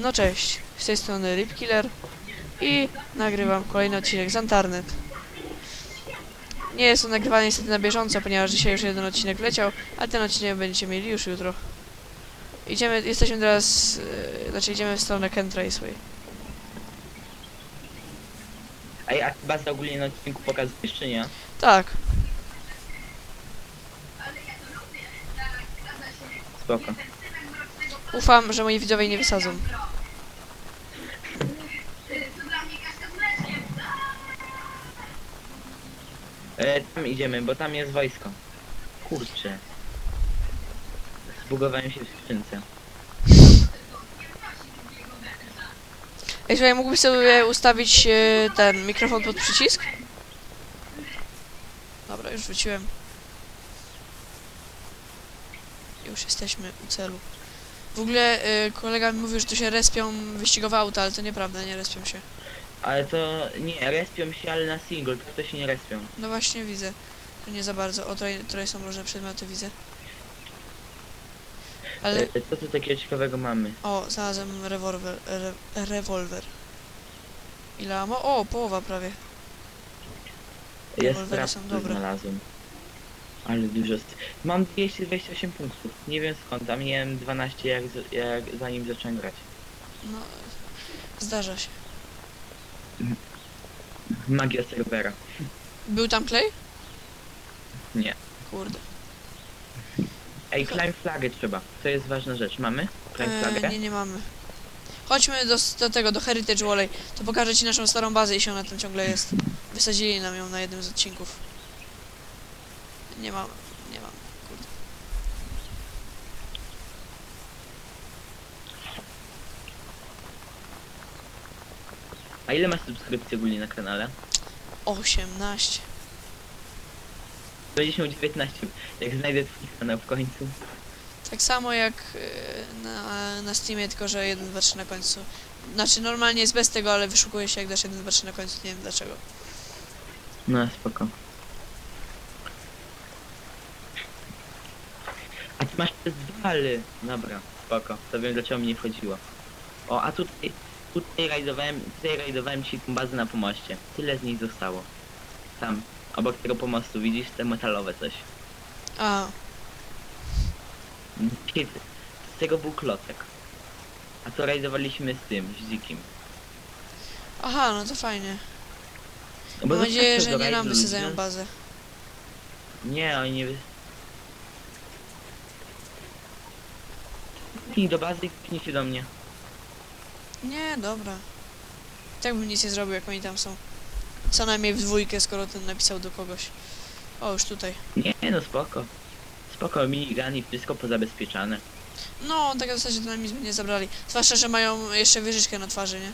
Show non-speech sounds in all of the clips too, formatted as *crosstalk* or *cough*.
No cześć, z tej strony Ripkiller i nagrywam kolejny odcinek z Antarnet. Nie jest on nagrywany niestety na bieżąco, ponieważ dzisiaj już jeden odcinek leciał, a ten odcinek będziecie mieli już jutro. Idziemy, jesteśmy teraz, e, znaczy idziemy w stronę Kent Raceway. Ej, a bazę ogólnie na odcinku pokazujesz czy nie? Tak, Spoko. Ufam, że moi widzowie nie wysadzą. E, tam idziemy, bo tam jest wojsko. Kurczę. Zbugowałem się w skrzynce. Ej, słuchaj, mógłbyś sobie ustawić e, ten mikrofon pod przycisk? Dobra, już wróciłem. Już jesteśmy u celu. W ogóle e, kolega mi mówił, że tu się respią wyścigowe auta, ale to nieprawda, nie respią się. Ale to nie, respią się, ale na single, to, to się nie respią. No właśnie widzę. To nie za bardzo. O, tutaj, tutaj są różne przedmioty, widzę. Ale... E, co tu takiego ciekawego mamy? O, znalazłem rewolwer. Re, rewolwer. Ile amo? O, połowa prawie. Jest Rewolwery są dobre. znalazłem. Ale dużo. st- Mam 228 punktów. Nie wiem skąd, a miałem 12 jak, z- jak zanim zacząłem grać. No, zdarza się. Magia serwera. Był tam klej? Nie. Kurde. Ej, climb flagę trzeba. To jest ważna rzecz. Mamy? Climb E, flagę? nie, nie mamy. Chodźmy do, do tego, do Heritage Walley. To pokażę ci naszą starą bazę i się ona tam ciągle jest. Wysadzili nam ją na jednym z odcinków. Nie mam, nie mam. Kurde. A ile masz subskrypcji ogólnie na kanale? 18. Będziesz miał 19, jak znajdę twój kanał w końcu. Tak samo jak e, na, na Steamie, tylko że 1, 2, 3 na końcu. Znaczy normalnie jest bez tego, ale wyszukuje się jak dasz 1, 2, 3 na końcu, nie wiem dlaczego. No, spoko. A ty masz te dwale. Dobra, spoko. To wiem dlaczego mi nie wchodziło. O, a tutaj, tutaj rajdowałem, tutaj rajdowałem ci tą bazę na pomoście. Tyle z niej zostało. Tam, obok tego pomostu, widzisz te metalowe coś. A, Dzisiaj Z tego był klocek. A to rajdowaliśmy z tym, z dzikim. aha, no to fajnie. No Mam nadzieję, że nie nam ludzi. bazę. Nie, oni nie wy... Kliknij do bazy i kliknijcie do mnie. Nie, dobra. Tak bym nic nie zrobił, jak oni tam są. Co najmniej w dwójkę, skoro ten napisał do kogoś. O, już tutaj. Nie, no spoko. Spoko, minigun i wszystko pozabezpieczane. No, tak w zasadzie to nam nic by nie zabrali. Zwłaszcza, że mają jeszcze wieżyczkę na twarzy, nie?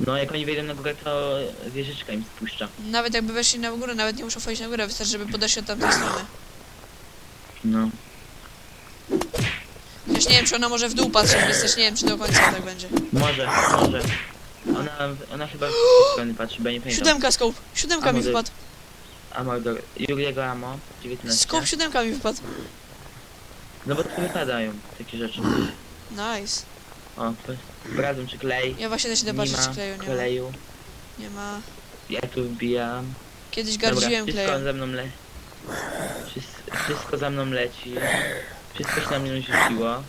No, jak oni wejdą na górę, to wieżyczka im spuszcza. Nawet jakby weszli na górę, nawet nie muszą wchodzić na górę, wystarczy, żeby podeszli od tamtej strony. No. Chociaż nie wiem, czy ona może w dół patrzeć, więc też nie wiem, czy do końca tak będzie. Może, może. Ona, ona chyba z tej strony patrzy, bo ja nie pamiętam. Siódemka scope, siódemka A mi może- wypadł. Amordor. Juriego Amo, 19. Scope siódemka mi wypadł. No bo to wypadają takie rzeczy. Nice. O, sprawdzam czy klej. Ja właśnie też idę patrzeć, czy kleju nie ma. kleju. Nie ma. Ja tu wbijam. Kiedyś Dobra, gardziłem wszystko klejem. za mną le... Wszystko, wszystko za mną leci. Wszystko się na mnie rzuciło.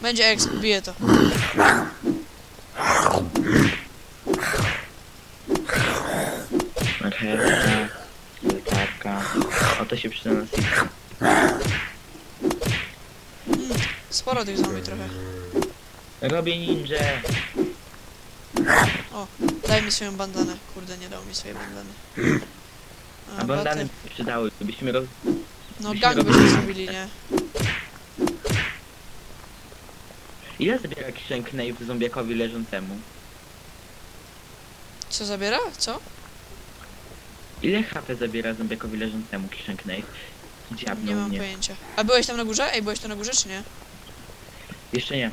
Będzie exp, bije to. Marchewka, lekarka. O, to się przyda na sitku. Sporo tych zombie trochę. Robię ninja. O, daj mi swoją bandanę. Kurde, nie dał mi swojej bandany. A bandany bater. by przydały, byśmy roz... No gang byśmy zrobili, nie? Ile zabiera Kishen Knave zombiakowi leżącemu? Co zabiera? Co? Ile HP zabiera zombiakowi leżącemu Kishen Knave? Nie mam mnie. pojęcia. A byłeś tam na górze? Ej, byłeś tam na górze, czy nie? Jeszcze nie.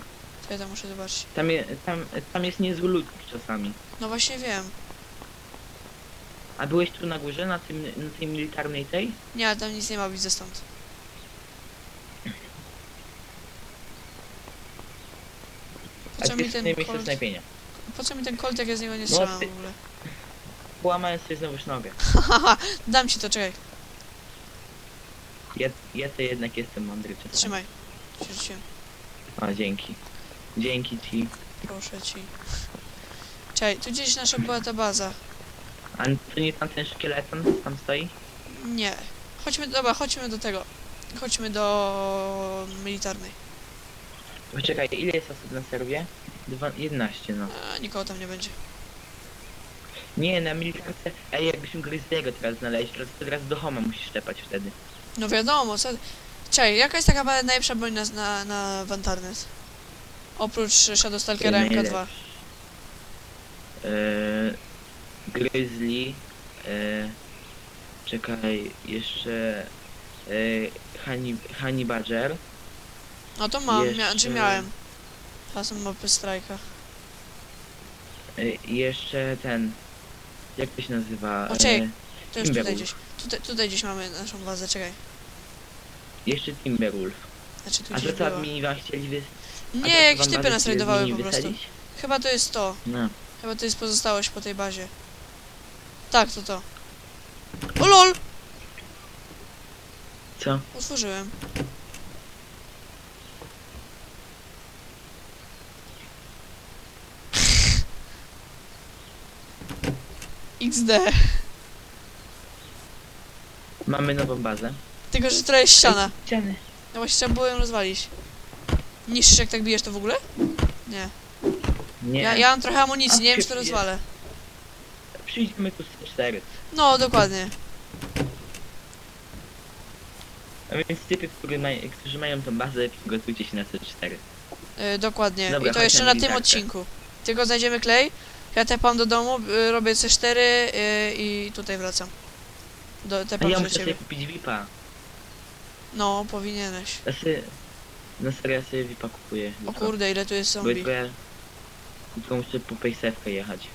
To ja tam muszę zobaczyć. Tam, je, tam, tam jest niezły lud czasami. No właśnie wiem. A byłeś tu na górze, na, tym, na tej militarnej tej? Nie, ale tam nic nie ma, widzę stąd. Mi ten snajpienia? Po co mi ten kolt, jak ja z niego nie No, strzelam ty- w ogóle? Połamałem sobie znowu nogę. Haha, *laughs* dam ci to, czekaj. Ja, ja to jednak jestem mądry czasami. Trzymaj. Ci rzuciłem. A, dzięki. Dzięki ci. Proszę ci. Czekaj, tu gdzieś nasza była ta baza. A to nie tam ten szkieleton tam stoi? Nie. Chodźmy, dobra, chodźmy do tego. Chodźmy do militarnej. Poczekaj, ile jest osób na serwie? Dwa, 11 no. A, nikogo tam nie będzie. Nie, na militarce... Ej, jakbyśmy Grizzly'ego teraz znaleźli, to teraz do Homa musisz tepać wtedy. No wiadomo, co... Czekaj, jaka jest taka najlepsza broń na, na, na Vantarnet? Oprócz Shadowstalkera MK2. Najlepszy. Eee, Grizzly... Eee, czekaj, jeszcze... Eee, Honey, honey Badger. No to mam, mia Jeszcze- czy miałem. Mam mapy strajka. Eee, i jeszcze ten... Jak to się nazywa? O, czekaj. Eee, To już tutaj gdzieś. Tutaj, tutaj gdzieś mamy naszą bazę, czekaj. jeszcze Timberwolf. Znaczy tu A to co chcieli wys... a to Nie, jakieś typy nas chcieli rajdowały po prostu. wysadzić? Chyba to jest to. No. Chyba to jest pozostałość po tej bazie. Tak, to to. O lol! Co? Otworzyłem. XD. Mamy nową bazę. Tylko, że trochę jest ściana. Ściany. No właśnie trzeba było ją rozwalić. Niszczysz jak tak bijesz to w ogóle? Nie. Nie. Ja, ja mam trochę amunicji, A, nie wiem czy to przyjdzie. rozwalę. Przyjdźmy tu z 4. No, dokładnie. A więc typy, które maj, którzy mają tą bazę, przygotujcie się na C4. Yy, dokładnie. Dobra, I to chodź jeszcze na na tym militarkę. odcinku. Tylko znajdziemy klej. Ja tepam do domu, yy, robię C4 yy, i tutaj wracam. Do, A tepam ja do muszę ciebie. sobie kupić VIPa. No, powinieneś. Ja sobie, na serio ja sobie VIPa kupuję. O kurde, ile tu jest Bo zombie. ja... Jutro muszę po pejsewkę jechać.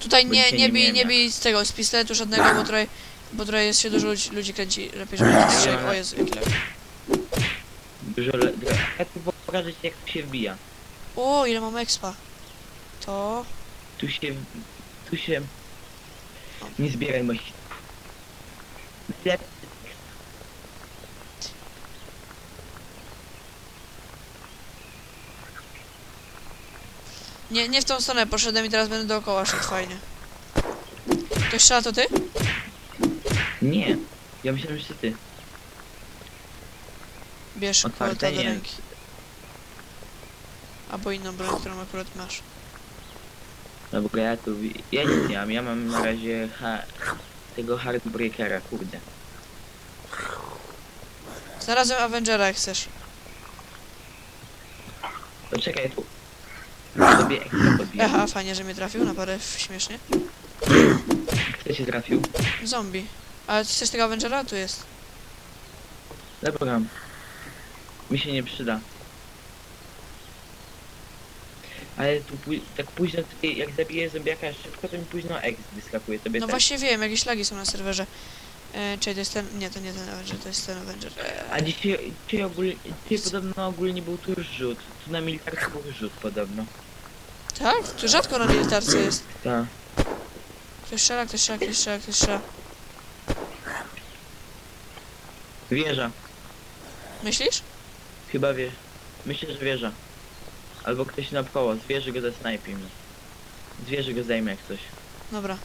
Tutaj bo nie, dzisiaj nie nie bij, miałem nie jak. bij z tego, z pistoletu żadnego, bo trochę, bo trochę jest się dużo ludzi, ludzi kręci. Lepiej, żeby nie strzelił. O Jezu, jaki lag. Dużo le... Ja tu pokażę ci jak się wbija. O, ile mam expa. To... Tu się... Tu się... Nie zbieraj moich... Nie, nie w tą stronę poszedłem i teraz będę dookoła szedł fajnie. Ktoś strzela to ty? Nie. Ja myślałem, że to ty. Bierz Otwarte kolta do ręki. Albo inną broń, którą akurat masz. Dobra, ja tu... Ja nic nie mam. Ja mam na razie ha... tego Hardbreakera, kurde. Znalazłem Avengera jak chcesz. To czekaj tu. Sobie ekstra podbiję. Aha, fajnie, że mnie trafił, na parę śmiesznie. Kto się trafił? Zombie. Ale chcesz tego Avengera? Tu jest. Dobra. Mi się nie przyda. Ale tu tak późno, jak zabiję zombiaka szybko, to mi późno X wyskakuje. Tobie No też? właśnie wiem, jakieś lagi są na serwerze. E, czyli to jest ten... Nie, to nie ten Avenger, to jest ten Avenger. E, A dzisiaj, dzisiaj, ogólnie, dzisiaj podobno ogólnie był tu już rzut. Tu na militarce był rzut podobno. tak? Tu rzadko na militarce jest. Tak. Ktoś strzela, ktoś strzela, ktoś strzela, ktoś strzela. Wieża. Myślisz? Chyba wie. Myślę, że wieża. Albo ktoś naokoło. Z wieży go zasnajpimy. Z wieży go zajmę jak coś. Dobra.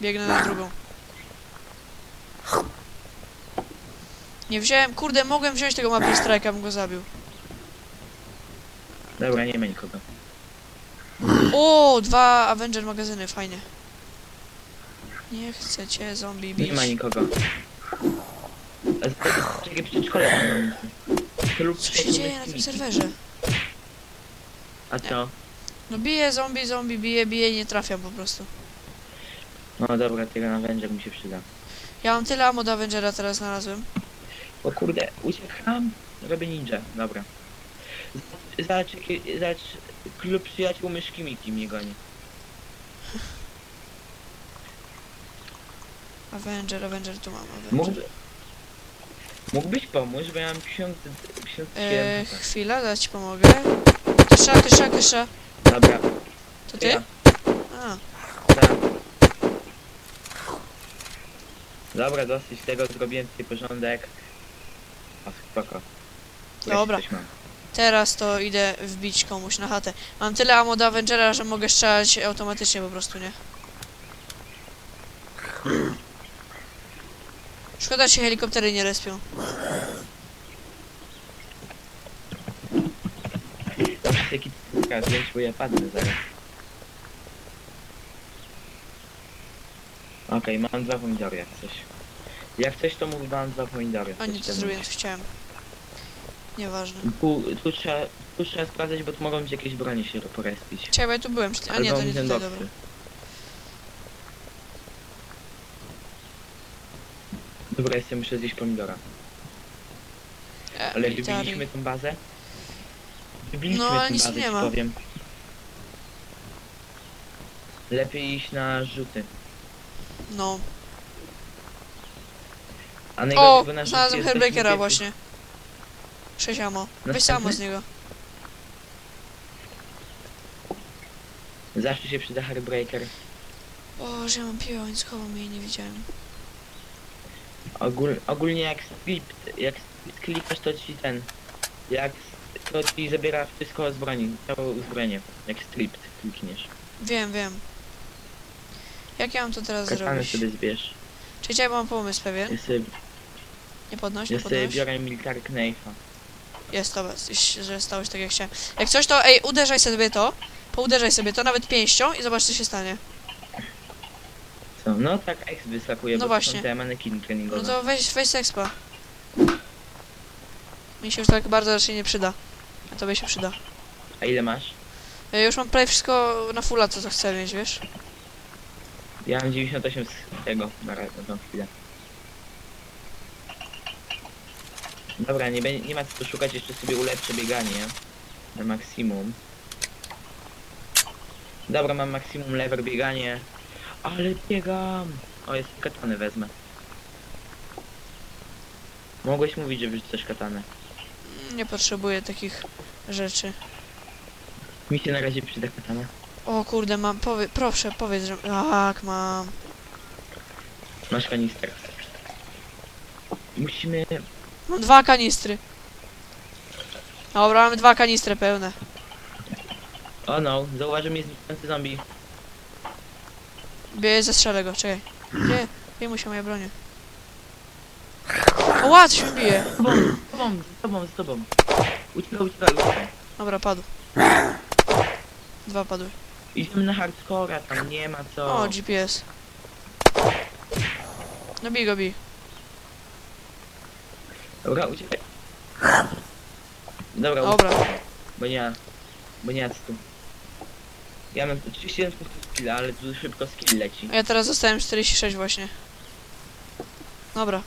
Biegnę na drugą. Nie wziąłem, kurde, mogłem wziąć tego Maple Strike'a, bym go zabił. Dobra, nie ma nikogo. O, dwa Avenger magazyny, fajnie. Nie chcecie zombie bić. Nie ma nikogo. Czekaj, przedszkole Co się dzieje na tym serwerze? A co? No bije zombie, zombie, bije, bije i nie trafiam po prostu. No dobra, tego na Avenger mi się przyda. Ja mam tyle ammo do Avengera teraz znalazłem. O kurde, uciekam. Robię ninja, dobra. Zobacz, zobacz, klub przyjaciół myszki Miki mnie goni. Avenger, Avenger, tu mam Avenger. Mógłby... Mógłbyś pomóc, bo ja mam 1000... 1007 Eee, chwila, zaraz ci pomogę. Kysza, kysza, kysza. Dobra. To ty? Ja. A, Tak. Dobra, dosyć tego, zrobiłem tutaj porządek. O, spoko. Dobra. Coś mam. teraz to idę wbić komuś na chatę. Mam tyle ammo do Avengera, że mogę strzelać automatycznie po prostu, nie? Szkoda, że się helikoptery nie respią. Dobrze, teraz zdjęć, bo ja padnę zaraz. Okej, mam dwa pomidory jak coś. Jak coś to mów, mam dwa pomidory. A nie, to zrobiłem, co chciałem. Nieważne. Tu, tu, trzeba, tu trzeba sprawdzać, bo tu mogą być jakieś bronie się porespić. Czekaj, bo ja tu byłem. przed- A nie, to nie tutaj, dobra. Dobra, jestem, muszę zjeść pomidora. E, Ale military. wybiliśmy tą bazę? Wybiliśmy No, ale nic bazę, nie ci ma. powiem. Lepiej iść na rzuty. No. A najgorzej, O, bo na rzuty znalazłem jest Hellbreakera dość właśnie. 6 ammo. Weź Następny? samo z niego. Zawsze się przyda Hellbreaker. O, że ja mam piłę łańcuchową i jej nie widziałem. Ogól, ogólnie jak script, jak script klikasz to ci ten, jak to ci zabiera wszystko z broni, całe uzbrojenie, jak script klikniesz. Wiem, wiem. Jak ja mam to teraz Katanę zrobić? sobie zbierz. Czyli ja mam pomysł pewien. Ja sobie, Nie podnoś, nie ja sobie podnoś. biorę Military Knife'a. Jest to, jest, że stało się tak jak chciałem. Jak coś to, ej, uderzaj sobie to. Pouderzaj sobie to, nawet pięścią i zobacz co się stanie. Co? No tak X wyskakuje, No bo właśnie. są te manekiny treningowe. No to weź, weź z expa. Mi się już tak bardzo raczej nie przyda. A tobie się przyda. A ile masz? Ja już mam prawie wszystko na fulla, co to chcę mieć, wiesz? Ja mam 98 z tego, na razie, na tą chwilę. Dobra, nie, bę- nie ma co szukać, jeszcze sobie ulepszę bieganie. Na maksimum. Dobra, mam maksimum lever bieganie. Ale biegam! O, jest katany wezmę. Mogłeś mówić, że wyrzucasz katanę. Mm, Nie potrzebuję takich rzeczy. Mi się na razie przyda katana. O kurde, mam, powie, proszę, powiedz, że... Tak, mam. Masz kanister. Musimy... Mam dwa kanistry. Dobra, mamy dwa kanistry pełne. O no, zauważył mnie znikający zombie. Bie, zestrzelę go, czekaj. Gdzie? Gdzie mu się moje bronie? O, ład się bije. Tobą, z tobą, z tobą, z tobą. Uciekaj, uciekaj, uciekaj. Dobra, padł. Dwa padły. Idziemy na hardcora, tam nie ma co. O, GPS. No bij go, bij. Dobra, uciekaj. Dobra, Dobra. bo nie, bo nie tu. Ja mam 37 punktów skill, ale tu szybko skill leci. A ja teraz zostałem 46 właśnie. Dobra,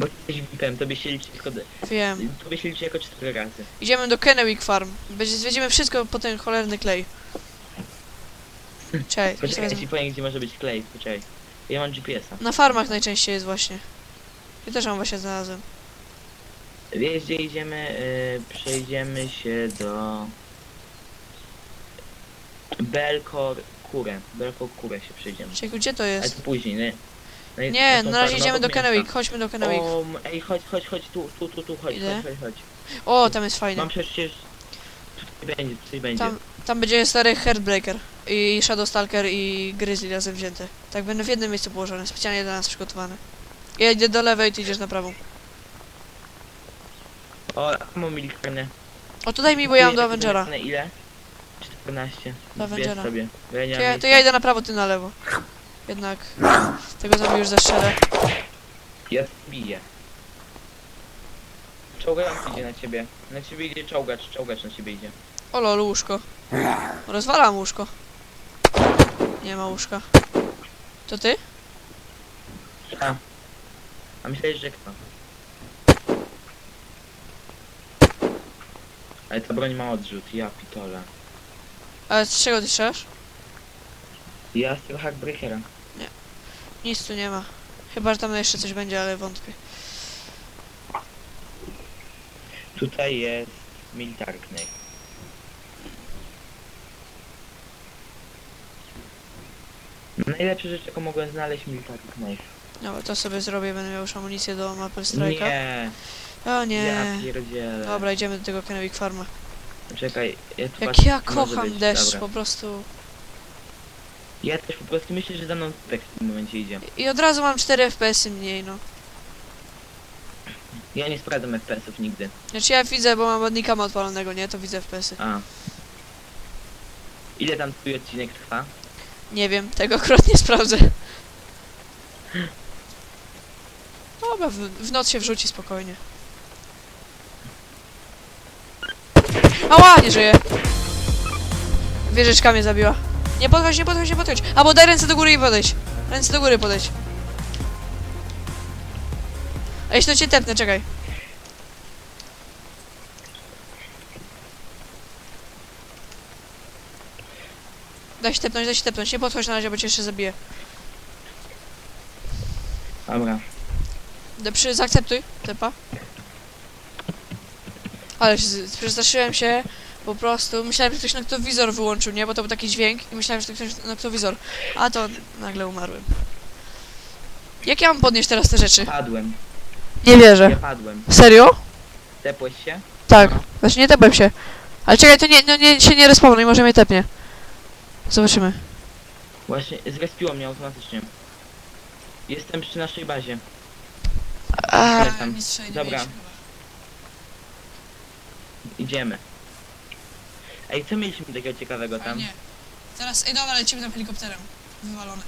Bo jesteś VIP-em, tobie się liczy tylko, wiem. tobie się liczy jako 4 razy. Idziemy do Kennewick Farm. Będzie, zwiedzimy wszystko po ten cholerny klej. Co Poczekaj, ja ci powiem gdzie może być klej, poczekaj. Ja mam GPS-a. Na farmach najczęściej jest właśnie. Ja też mam właśnie znalazłem. Wiesz gdzie idziemy? Yy, przejdziemy się do... Belkor Kurę. Belkor Kurę się przejdziemy. Czekaj, gdzie to Ale jest? to później, nie? No Nie, na razie idziemy do. Kennewick. Chodźmy do Kennewick. O, m- ej, chodź, chodź, chodź, tu, tu, tu, tu, chodź, Idę. chodź, chodź, chodź. O, tam jest fajnie. Mam przecież... Tutaj będzie, tutaj będzie. Tam, tam będzie stary Heartbreaker i Shadowstalker i Grizzly razem wzięte. Tak będą w jednym miejscu położone, specjalnie dla nas przygotowane. Ja idę do lewej, ty idziesz na prawą. O, mam militarne. O, to daj mi, bo ja mam do Avengera. ile? 14. Do Avengera. sobie. Bo Ja nie To mam ja, to miejsca. ja idę na prawo, ty na lewo. Jednak tego zombie już zastrzelę. Ja biję. Czołgający idzie na ciebie. Na ciebie idzie czołgacz, czołgacz na ciebie idzie. O lol, łóżko. Rozwalam łóżko. Nie ma łóżka. To ty? A. A myślałeś, że kto? Ale ta broń ma odrzut, ja pitole. Ale z czego ty strzelasz? Ja z tego Hackbreakera. Nic tu nie ma. Chyba, że tam jeszcze coś będzie, ale wątpię. Tutaj jest militarny. Najlepsza rzecz, jaką mogłem znaleźć, militarny knife. No dobra, to sobie zrobię, będę miał już amunicję do Maple Strike'a. Nie. O nie. Ja. Dobra, idziemy do tego Kennewick Farma. Czekaj, ja tu Jak ja kocham deszcz, dobra. po prostu... Ja też po prostu myślę, że za mną typek w tym momencie idzie. I od razu mam 4 FPS-y mniej, no. Ja nie sprawdzam FPS-ów nigdy. Znaczy ja widzę, bo mam badnikama odpalonego, nie? To widzę FPS-y. A. Ile tam twój odcinek trwa? Nie wiem, tego akurat nie sprawdzę. Dobra, w, w noc się wrzuci spokojnie. Ała, nie żyje. Wieżyczka mnie zabiła. Nie podchodź, nie podchodź, nie podchodź. Albo daj ręce do góry i podejdź. Ręce do góry podejdź. A jeśli to cię tepnę, czekaj. Daj się tepnąć, daj się tepnąć. Nie podchodź na razie, bo cię jeszcze zabiję. Dobra. D- Przy, zaakceptuj, tepa. Ale przestraszyłem się, po prostu. Myślałem, że ktoś noktowizor wyłączył, nie? Bo to był taki dźwięk i myślałem, że to ktoś noktowizor. A to nagle umarłem. Jak ja mam podnieść teraz te rzeczy? Padłem. Nie wierzę. Ja padłem. Serio? Tepłeś się? Tak. Znaczy nie tepłem się. Ale czekaj, to nie, no nie, się nie respawnuj, może mnie tepnie. Zobaczymy. Właśnie, zrespiło mnie automatycznie. Jestem przy naszej bazie. A, tam. Dobra. Idziemy. Ej, co mieliśmy takiego ciekawego tam? Nie. Teraz, ej dobra, lecimy tam helikopterem. Wywalone.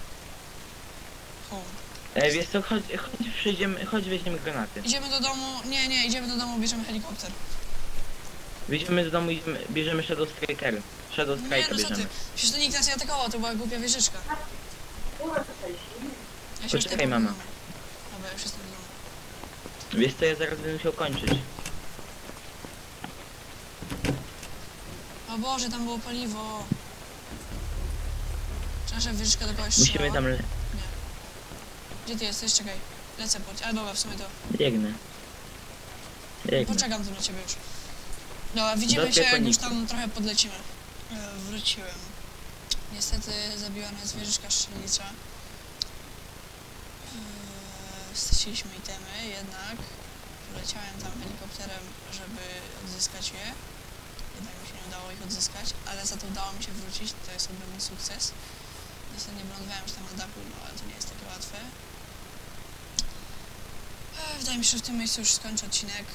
Home. Ej, wiesz co, chodź, chodź przyjdziemy, chodź weźmiemy granaty. Idziemy do domu, nie, nie, idziemy do domu, bierzemy helikopter. Wyjdziemy z domu i idziemy, bierzemy Shadow Striker. Shadow Nie, Strike'a no co ty? bierzemy. Przecież to nikt nas nie atakował, to była głupia wieżyczka. Ja się już Poczekaj, mama. domu. Dobra, już jestem w domu. Wiesz co, ja zaraz będę musiał kończyć. O Boże, tam było paliwo. Czasem wieżyczka do kogoś Musimy tam... Le... Gdzie ty jesteś? Czekaj. Lecę po ciebie. Ale dobra, w sumie to... Biegnę. Biegnę. Poczekam tu na ciebie już. Dobra, widzimy Do się, jak już tam trochę podlecimy. E, wróciłem. Niestety zabiła nas wieżyczka strzelnicza. E, straciliśmy itemy, jednak poleciałem tam helikopterem, żeby odzyskać je. Nie udało ich odzyskać, ale za to udało mi się wrócić, to jest ogromny sukces. Niestety nie wylądowałem już tam na dachu, no ale to nie jest takie łatwe. Wydaje mi się, że w tym miejscu już skończę odcinek.